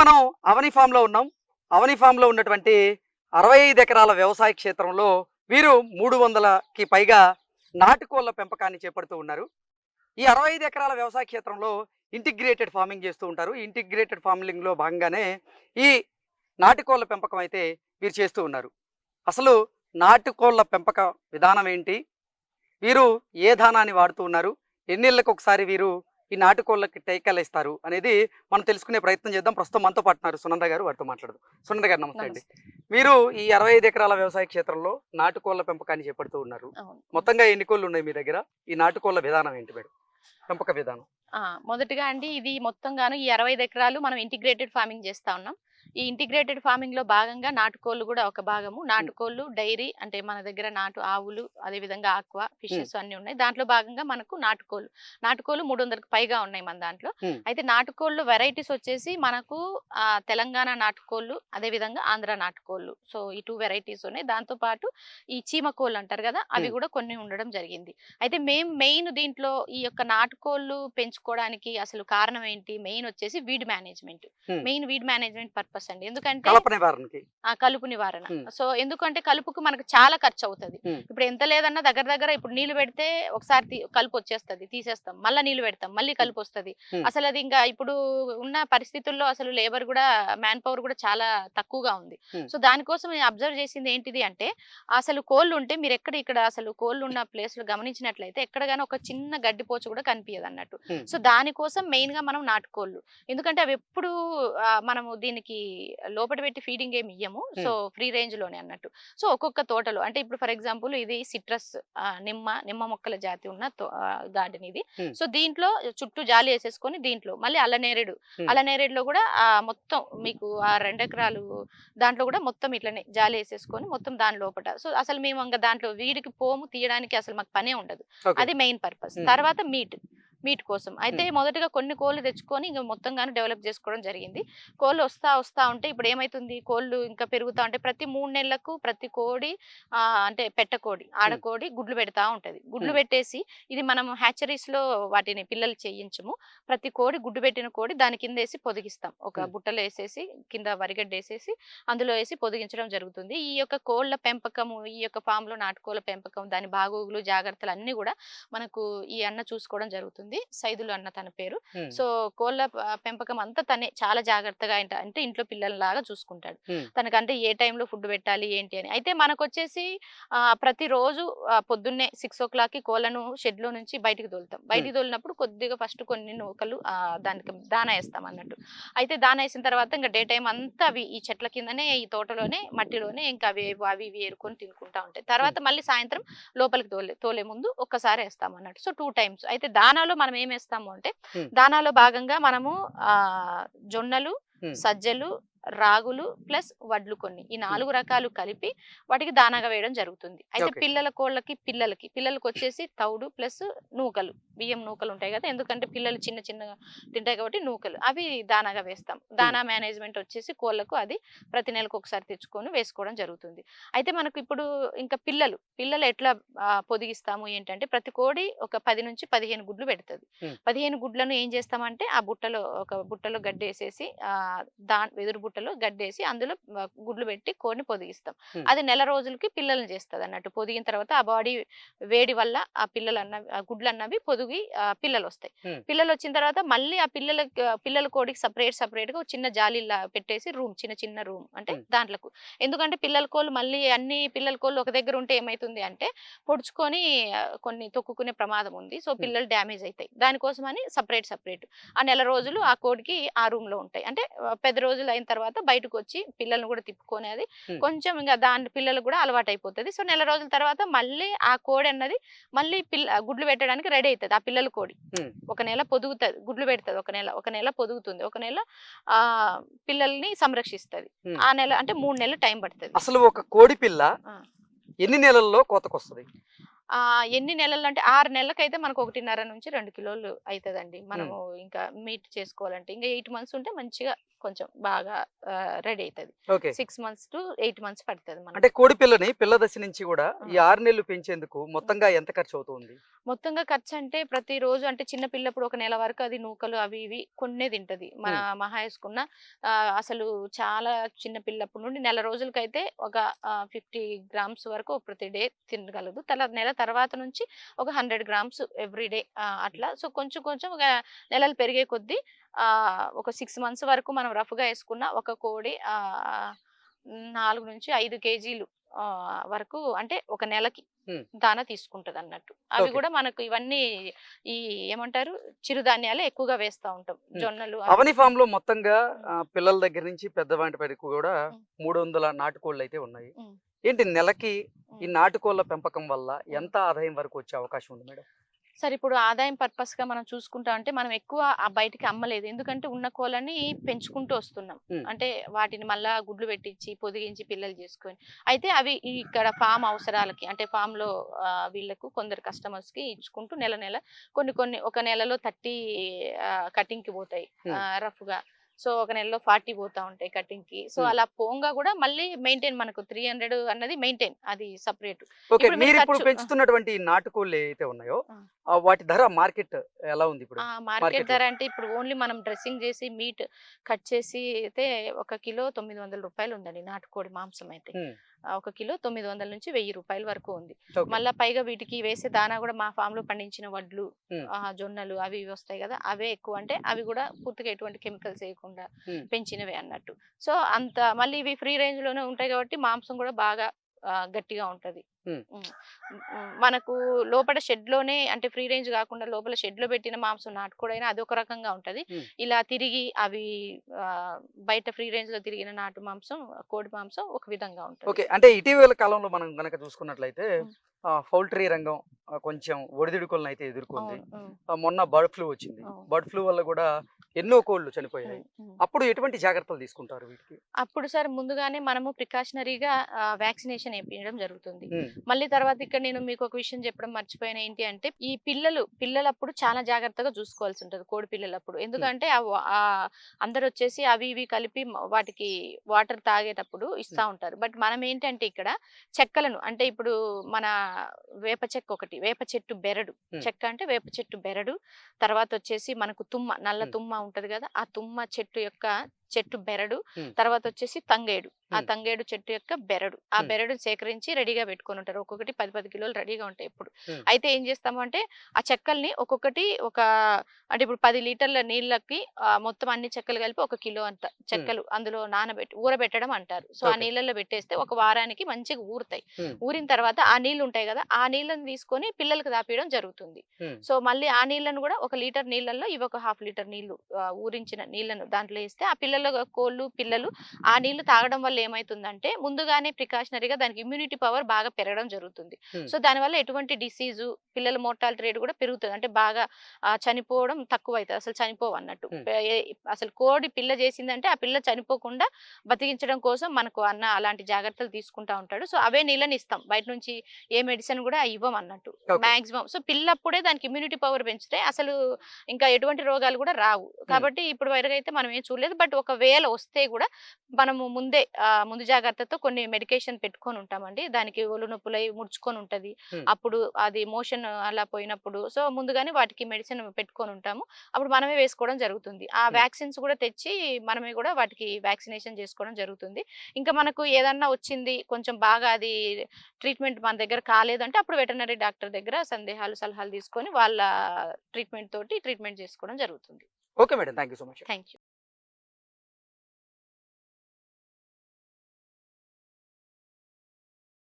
మనం అవని ఫామ్లో ఉన్నాం. అవని ఫామ్లో ఉన్నటువంటి అరవై ఐదు ఎకరాల వ్యవసాయ క్షేత్రంలో వీరు మూడు వందలకి పైగా నాటుకోళ్ళ పెంపకాన్ని చేపడుతూ ఉన్నారు. ఈ అరవై ఐదు ఎకరాల వ్యవసాయ క్షేత్రంలో ఇంటిగ్రేటెడ్ ఫార్మింగ్ చేస్తూ ఉంటారు. ఇంటిగ్రేటెడ్ ఫార్మింగ్లో భాగంగానే ఈ నాటుకోళ్ళ పెంపకం అయితే వీరు చేస్తూ ఉన్నారు. అసలు నాటుకోళ్ళ పెంపక విధానం ఏంటి? వీరు ఏ దానాన్ని వాడుతూ ఉన్నారు? ఎన్నిళ్ళకొకసారి వీరు ఈ నాటుకోళ్ళకి టీకాలు ఇస్తారు అనేది మనం తెలుసుకునే ప్రయత్నం చేద్దాం. ప్రస్తుతం మనతో పాటున్నారు సునంద గారు వారితో మాట్లాడదు. సునంద గారు నమస్తే అండి. మీరు ఈ అరవై ఐదు ఎకరాల వ్యవసాయ క్షేత్రంలో నాటుకోళ్ళ పెంపకాన్ని చేపడుతూ ఉన్నారు. మొత్తంగా ఎన్ని కోళ్ళు ఉన్నాయి మీ దగ్గర? ఈ నాటుకోళ్ళ విధానం ఏంటి మేడం? పెంపక విధానం. మొదటగా అండి ఇది మొత్తంగాను ఈ అరవై ఎకరాలు మనం ఇంటిగ్రేటెడ్ ఫార్మింగ్ చేస్తా ఉన్నాం. ఈ ఇంటిగ్రేటెడ్ ఫార్మింగ్లో భాగంగా నాటుకోళ్ళు కూడా ఒక భాగము. నాటుకోళ్ళు డైరీ అంటే మన దగ్గర నాటు ఆవులు అదే విధంగా ఆక్వా ఫిషెస్ అన్ని ఉన్నాయి. దాంట్లో భాగంగా మనకు నాటుకోళ్ళు నాటుకోళ్ళు మూడు వందలకు పైగా ఉన్నాయి మన దాంట్లో. అయితే నాటుకోళ్ళు వెరైటీస్ వచ్చేసి మనకు తెలంగాణ నాటుకోళ్ళు అదే విధంగా ఆంధ్ర నాటుకోళ్ళు సో ఈ టూ వెరైటీస్ ఉన్నాయి. దాంతో పాటు ఈ చీమ కోళ్ళు అంటారు కదా అవి. కూడా కొన్ని ఉండడం జరిగింది. అయితే మేము మెయిన్ దీంట్లో ఈ యొక్క నాటుకోళ్ళు పెంచుకోవడానికి అసలు కారణం ఏంటి? మెయిన్ వచ్చేసి weed management. Main weed management purpose అండి. ఎందుకంటే కలప నివారణకి. ఆ! కలుపు నివారణ. సో ఎందుకంటే కలుపుకు మనకు చాలా ఖర్చు అవుతుంది. ఇప్పుడు ఎంత లేదన్నా దగ్గర దగ్గర ఇప్పుడు నీళ్ళు పెడితే ఒకసారి కలుపు వచ్చేస్తది తీసేస్తాం. మళ్ళీ నీళ్ళు పెడతాం మళ్ళీ కలుపు వస్తది. అసలు అది ఇంకా ఇప్పుడు ఉన్న పరిస్థితుల్లో అసలు లేబర్ కూడా మ్యాన్ పవర్ కూడా చాలా తక్కువగా ఉంది. సో దానికోసం నేను అబ్జర్వ్ చేసింది ఏంటిది అంటే అసలు కోళ్ళు ఉంటే మీరు ఎక్కడ ఇక్కడ అసలు కోళ్ళు ఉన్న ప్లేస్లో గమనించినట్లయితే ఎక్కడ గానీ ఒక చిన్న గడ్డిపోచు కూడా కనిపించదు అన్నట్టు. సో దానికోసం మెయిన్గా మనం నాటుకోళ్ళు. ఎందుకంటే అవి ఎప్పుడు మనము దీనికి లోపల పెట్టి ఫీడింగ్ ఏమి ఇయ్యము. సో ఫ్రీ రేంజ్లోనే అన్నట్టు. సో ఒక్కొక్క తోటలో అంటే ఇప్పుడు ఫర్ ఎగ్జాంపుల్ ఇది సిట్రస్ నిమ్మ నిమ్మ మొక్కల జాతి ఉన్న గార్డెన్ ఇది. సో దీంట్లో చుట్టూ జాలి వేసేసుకొని దీంట్లో మళ్ళీ అల్లనేరేడు. అల్లనేరేడులో కూడా ఆ మొత్తం మీకు ఆ రెండు ఎకరాలు దాంట్లో కూడా మొత్తం ఇట్లనే జాలి వేసేసుకొని మొత్తం దాని లోపల సో అసలు మేము ఇంకా దాంట్లో వీడికి పోము తీయడానికి అసలు మాకు పనే ఉండదు. అది మెయిన్ పర్పస్. తర్వాత మీట్. మీట్ కోసం. అయితే మొదటగా కొన్ని కోళ్ళు తెచ్చుకొని ఇంకా మొత్తంగానే డెవలప్ చేసుకోవడం జరిగింది. కోళ్ళు వస్తా వస్తా ఉంటే ఇప్పుడు ఏమైతుంది? కోళ్ళు ఇంకా పెరుగుతా ఉంటే ప్రతి మూడు నెలలకు ప్రతి కోడి అంటే పెట్టకోడి ఆడకోడి గుడ్లు పెడతా ఉంటది. గుడ్లు. పెట్టేసి ఇది మనం హ్యాచరీస్లో వాటిని పిల్లలు చేయించము. ప్రతి కోడి గుడ్డు పెట్టిన కోడి దాని కింద వేసి పొదిగిస్తాం. ఒక. బుట్టలో వేసేసి కింద వరిగడ్డ వేసేసి అందులో వేసి పొదిగించడం జరుగుతుంది. ఈ యొక్క కోళ్ళ పెంపకము ఈ యొక్క ఫామ్లో నాటుకోళ్ళ పెంపకం దాని బాగోగులు జాగ్రత్తలు అన్ని కూడా మనకు ఈ అన్న చూసుకోవడం జరుగుతుంది. సైదులు అన్న తన పేరు. సో కోళ్ళ పెంపకం అంతా తనే చాలా జాగ్రత్తగా అంటే ఇంట్లో పిల్లలలాగా చూసుకుంటాడు. తనకంటే ఏ టైంలో ఫుడ్ పెట్టాలి ఏంటి అని. అయితే మనకు వచ్చేసి ప్రతిరోజు పొద్దున్నే సిక్స్ ఓ క్లాక్కి కోళ్ళను షెడ్లో నుంచి బయటికి తోలుతాం. బయటికి తోలినప్పుడు కొద్దిగా ఫస్ట్ కొన్ని నూకలు దానికి దానా వేస్తాం అన్నట్టు. అయితే దానా వేసిన తర్వాత ఇంకా డే టైం అంతా అవి ఈ చెట్ల కిందనే ఈ తోటలోనే మట్టిలోనే ఇంకా అవి అవి ఇవి ఏరుకొని తినుకుంటా ఉంటాయి. తర్వాత మళ్ళీ సాయంత్రం లోపలికి తోలే తోలే ముందు ఒక్కసారి వేస్తాం అన్నట్టు. So two times. అయితే దానాలో మనం ఏం వేస్తాము అంటే. దానాలో భాగంగా మనము ఆ జొన్నలు. సజ్జలు రాగులు ప్లస్ వడ్లు కొన్ని. ఈ నాలుగు రకాలు కలిపి వాటికి దానాగా వేయడం జరుగుతుంది. అయితే. పిల్లల కోళ్ళకి పిల్లలకి పిల్లలకి వచ్చేసి తౌడు ప్లస్ నూకలు. బియ్యం నూకలు ఉంటాయి కదా! ఎందుకంటే పిల్లలు చిన్న చిన్నగా తింటాయి కాబట్టి నూకలు. అవి దానాగా వేస్తాం. దానా మేనేజ్మెంట్ వచ్చేసి కోళ్ళకు అది ప్రతి నెలకు ఒకసారి తెచ్చుకొని వేసుకోవడం జరుగుతుంది. అయితే మనకు ఇప్పుడు ఇంకా పిల్లలు పిల్లలు ఎట్లా పొదిగిస్తాము? ఏంటంటే ప్రతి కోడి ఒక పది నుంచి పదిహేను గుడ్లు పెడుతుంది. పదిహేను గుడ్లను ఏం చేస్తామంటే ఆ బుట్టలో ఒక బుట్టలో గడ్డేసేసి ఆ దా వెదురు బుట్టలో గడ్డేసి అందులో గుడ్లు పెట్టి కోడిని పొదిగిస్తాం. అది నెల రోజులకి పిల్లల్ని చేస్తుంది అన్నట్టు పొదిగిన తర్వాత ఆ బాడీ వేడి వల్ల ఆ పిల్లలు అన్నవి ఆ గుడ్లు అన్నవి పొదిగి పిల్లలు వస్తాయి. పిల్లలు వచ్చిన తర్వాత మళ్ళీ ఆ పిల్లలకి ఆ, పిల్లల కోడికి సపరేట్ సపరేట్గా చిన్న జాలీలా పెట్టేసి రూమ్ చిన్న చిన్న రూమ్ అంటే. దాంట్లకు. ఎందుకంటే పిల్లల కోళ్ళు మళ్ళీ అన్ని పిల్లల కోళ్ళు ఒక దగ్గర ఉంటే ఏమైతుంది అంటే పొడుచుకొని కొన్ని తొక్కుకునే ప్రమాదం ఉంది. సో పిల్లలు డ్యామేజ్ అవుతాయి దానికోసమని సపరేట్ సపరేట్ ఆ నెల రోజులు ఆ కోడికి ఆ రూమ్లో ఉంటాయి. అంటే పెద్ద రోజులు అయిన తర్వాత బయటకు వచ్చి పిల్లల్ని కూడా తిప్పుకొని అది Hmm. కొంచెం ఇంకా దాని పిల్లలు కూడా అలవాటు అయిపోతుంది సో నెల రోజుల తర్వాత మళ్ళీ ఆ కోడి అన్నది మళ్ళీ పిల్ల గుడ్లు పెట్టడానికి రెడీ అవుతుంది ఆ పిల్లల కోడి. ఒక నెల పొదుగుతుంది గుడ్లు పెడుతుంది ఒక నెల ఒక నెల పొదుగుతుంది ఒక నెల ఆ పిల్లల్ని సంరక్షిస్తుంది. ఆ నెల అంటే మూడు నెలలు టైం పడుతుంది అసలు ఒక కోడి పిల్ల. ఎన్ని నెలల్లో కోతకొస్తుంది ఎన్ని నెలలు అంటే ఆరు నెలలకైతే మనకు ఒకటిన్నర నుంచి రెండు కిలోలు అవుతుందండి మనము ఇంకా మీట్ చేసుకోవాలంటే ఇంకా ఎయిట్ మంత్స్ ఉంటే మంచిగా కొంచెం బాగా రెడీ అవుతుంది six months to eight months పడుతుంది అంటే కోడి పిల్లని పిల్ల దశ నుంచి కూడా ఈ. ఆరు నెలలు పెంచేందుకు మొత్తంగా ఎంత ఖర్చు అవుతుంది మొత్తంగా ఖర్చు అంటే ప్రతిరోజు అంటే చిన్న పిల్లప్పుడు ఒక నెల వరకు అది నూకలు అవి ఇవి కొన్నే తింటది. మన మహా వేసుకున్న ఆ, అసలు చాలా చిన్న పిల్లప్పటి నుండి నెల రోజులకైతే ఒక ఫిఫ్టీ గ్రామ్స్ వరకు ప్రతి డే తినగలదు. తర్వాత నెల తర్వాత నుంచి ఒక హండ్రెడ్ గ్రామ్స్ ఎవ్రీ డే అట్లా సో కొంచెం కొంచెం ఒక నెలలు పెరిగే కొద్దీ ఆ, ఒక సిక్స్ మంత్స్ వరకు మనం రఫ్గా వేసుకున్న ఒక కోడి ఆ, నాలుగు నుంచి ఐదు కేజీలు ఆ, వరకు అంటే ఒక నెలకి. దానా తీసుకుంటది అన్నట్టు అవి. కూడా మనకు ఇవన్నీ ఈ ఏమంటారు చిరుధాన్యాలే ఎక్కువగా వేస్తా ఉంటాం. జొన్నలు అవి. అవని ఫామ్లో మొత్తంగా పిల్లల దగ్గర నుంచి పెద్దవాటి వరకు కూడా. మూడు వందల నాటుకోళ్ళు అయితే ఉన్నాయి. ఏంటి నెలకి. ఈ నాటుకోళ్ళ పెంపకం వల్ల ఎంత ఆదాయం వరకు వచ్చే అవకాశం ఉంది మేడం? సరే ఇప్పుడు ఆదాయం పర్పస్గా మనం చూసుకుంటా అంటే మనం ఎక్కువ ఆ బయటికి అమ్మలేదు. ఎందుకంటే ఉన్న కోళ్ళని పెంచుకుంటూ వస్తున్నాం. అంటే వాటిని మళ్ళా గుడ్లు పెట్టించి పొదిగించి పిల్లలు చేసుకొని. అయితే అవి ఇక్కడ ఫామ్ అవసరాలకి అంటే ఫామ్లో వీళ్ళకు కొందరు కస్టమర్స్కి ఇచ్చుకుంటూ నెల నెల కొన్ని కొన్ని ఒక నెలలో థర్టీ కటింగ్కి పోతాయి. రఫ్గా సో ఒక నెలలో ఫార్టీ పోతా ఉంటాయి కటింగ్కి సో. అలా పోంగా కూడా మళ్ళీ మెయింటైన్ మనకు త్రీ హండ్రెడ్ అన్నది మెయింటైన్ అది సపరేట్. ఇప్పుడు పెంచుతున్నటువంటి నాటుకోళ్ళు ఏవైతే ఉన్నాయో వాటి ధర మార్కెట్ ఎలా ఉంది ఇప్పుడు. మార్కెట్ ధర అంటే ఇప్పుడు ఓన్లీ మనం డ్రెస్సింగ్ చేసి మీట్ కట్ చేసి అయితే ఒక కిలో తొమ్మిది వందల రూపాయలు ఉందండి నాటుకోడి మాంసం అయితే. ఒక కిలో తొమ్మిది వందల నుంచి వెయ్యి రూపాయల వరకు ఉంది. మళ్ళా పైగా వీటికి వేసే దానా కూడా మా ఫామ్లో పండించిన వడ్లు. ఆ, జొన్నలు అవి ఇవి వస్తాయి కదా అవే ఎక్కువ అంటే అవి కూడా పూర్తిగా ఎటువంటి కెమికల్స్ వేయకుండా. పెంచినవే అన్నట్టు సో అంత మళ్ళీ ఇవి ఫ్రీ రేంజ్లోనే ఉంటాయి కాబట్టి మాంసం కూడా బాగా గట్టిగా ఉంటది మనకు లోపల షెడ్లోనే అంటే ఫ్రీ రేంజ్ కాకుండా లోపల షెడ్లో పెట్టిన మాంసం నాటుకోడైనా అది ఒక రకంగా ఉంటది. ఇలా తిరిగి అవి ఆ, బయట ఫ్రీ రేంజ్లో తిరిగిన నాటు మాంసం కోడి మాంసం ఒక విధంగా ఉంటుంది. ఓకే. అంటే ఇటీవల కాలంలో మనం గనక చూసుకున్నట్లయితే. పౌల్ట్రీ రంగం కొంచెం ఒడిదుడుకులను అయితే ఎదుర్కొంది మొన్న బర్డ్ ఫ్లూ వచ్చింది. బర్డ్ ఫ్లూ వల్ల కూడా ఎన్నో కోళ్ళు చనిపోయాయి. అప్పుడు ఎటువంటి జాగ్రత్తలు తీసుకుంటారు వీటికి? అప్పుడు సార్ ముందుగానే మనము ప్రికాషనరీగా వ్యాక్సినేషన్ వేయించడం జరుగుతుంది. మళ్ళీ తర్వాత ఇక్కడ నేను మీకు ఒక విషయం చెప్పడం మర్చిపోయిన. ఏంటి అంటే ఈ పిల్లలు పిల్లలప్పుడు చాలా జాగ్రత్తగా చూసుకోవాల్సి ఉంటుంది కోడి పిల్లలప్పుడు. ఎందుకంటే అందరు వచ్చేసి అవి ఇవి కలిపి వాటికి వాటర్ తాగేటప్పుడు ఇస్తా ఉంటారు. బట్ మనం ఏంటంటే ఇక్కడ చెక్కలను అంటే ఇప్పుడు మన వేప చెక్క ఒకటి వేప చెట్టు బెరడు. చెక్క అంటే వేప చెట్టు బెరడు. తర్వాత వచ్చేసి మనకు తుమ్మ నల్ల. తుమ్మ ఉంటది కదా! ఆ తుమ్మ చెట్టు యొక్క చెట్టు బెరడు. తర్వాత వచ్చేసి తంగేడు ఆ. తంగేడు చెట్టు యొక్క బెరడు ఆ. బెరడు సేకరించి రెడీగా పెట్టుకొని ఉంటారు ఒక్కొక్కటి పది పది కిలోలు రెడీగా ఉంటాయి ఇప్పుడు. అయితే ఏం చేస్తాము అంటే ఆ చెక్కల్ని ఒక్కొక్కటి ఒక అంటే ఇప్పుడు పది లీటర్ల నీళ్ళకి మొత్తం అన్ని చెక్కలు కలిపి ఒక కిలో అంత చెక్కలు అందులో నానబెట్టి ఊరబెట్టడం అంటారు సో ఆ. నీళ్ళల్లో పెట్టేస్తే ఒక వారానికి మంచిగా ఊరుతాయి. ఊరిన తర్వాత ఆ నీళ్ళు ఉంటాయి కదా ఆ నీళ్ళని తీసుకొని పిల్లలకు దాపియడం జరుగుతుంది. సో మళ్ళీ ఆ నీళ్ళను కూడా ఒక లీటర్ నీళ్ళల్లో ఇవి ఒక హాఫ్ లీటర్ నీళ్ళు ఊరించిన నీళ్ళను దాంట్లో వేస్తే ఆ పిల్లల కోళ్ళు పిల్లలు ఆ నీళ్ళు తాగడం వల్ల ఏమైతుందంటే ముందుగానే ప్రికాషనరీగా దానికి ఇమ్యూనిటీ పవర్ బాగా పెరగడం జరుగుతుంది. సో దానివల్ల ఎటువంటి డిసీజు పిల్లల మోర్టాలిటీ రేట్ కూడా పెరుగుతుంది. అంటే బాగా చనిపోవడం తక్కువ అవుతుంది అసలు చనిపోవు అన్నట్టు. అసలు కోడి పిల్ల చేసిందంటే ఆ పిల్ల చనిపోకుండా బతికించడం కోసం మనకు అన్న అలాంటి జాగ్రత్తలు తీసుకుంటా ఉంటాడు. సో అవే నీళ్ళని ఇస్తాం. బయట నుంచి ఏ మెడిసిన్ కూడా ఇవ్వం అన్నట్టు. మాక్సిమం సో పిల్లప్పుడే దానికి ఇమ్యూనిటీ పవర్ పెంచితే అసలు ఇంకా ఎటువంటి రోగాలు కూడా రావు. కాబట్టి ఇప్పుడు వరకు అయితే మనం ఏం చూడలేదు. బట్ ఒకవేళ వస్తే కూడా మనము ముందే ముందు జాగ్రత్తతో కొన్ని మెడికేషన్ పెట్టుకొని ఉంటామండి. దానికి ఒళ్ళు నొప్పులై ముడుచుకొని ఉంటది. అప్పుడు అది మోషన్ అలా పోయినప్పుడు సో ముందుగానే వాటికి మెడిసిన్ పెట్టుకొని ఉంటాము. అప్పుడు మనమే వేసుకోవడం జరుగుతుంది. ఆ. వ్యాక్సిన్స్ కూడా తెచ్చి మనమే కూడా వాటికి వ్యాక్సినేషన్ చేసుకోవడం జరుగుతుంది. ఇంకా మనకు ఏదన్నా వచ్చింది కొంచెం బాగా అది ట్రీట్మెంట్ మన దగ్గర కాలేదంటే అప్పుడు వెటనరీ డాక్టర్ దగ్గర సందేహాలు సలహాలు తీసుకొని వాళ్ళ ట్రీట్మెంట్ తోటి ట్రీట్మెంట్ చేసుకోవడం జరుగుతుంది. Okay madam. Thank you so much. Thank you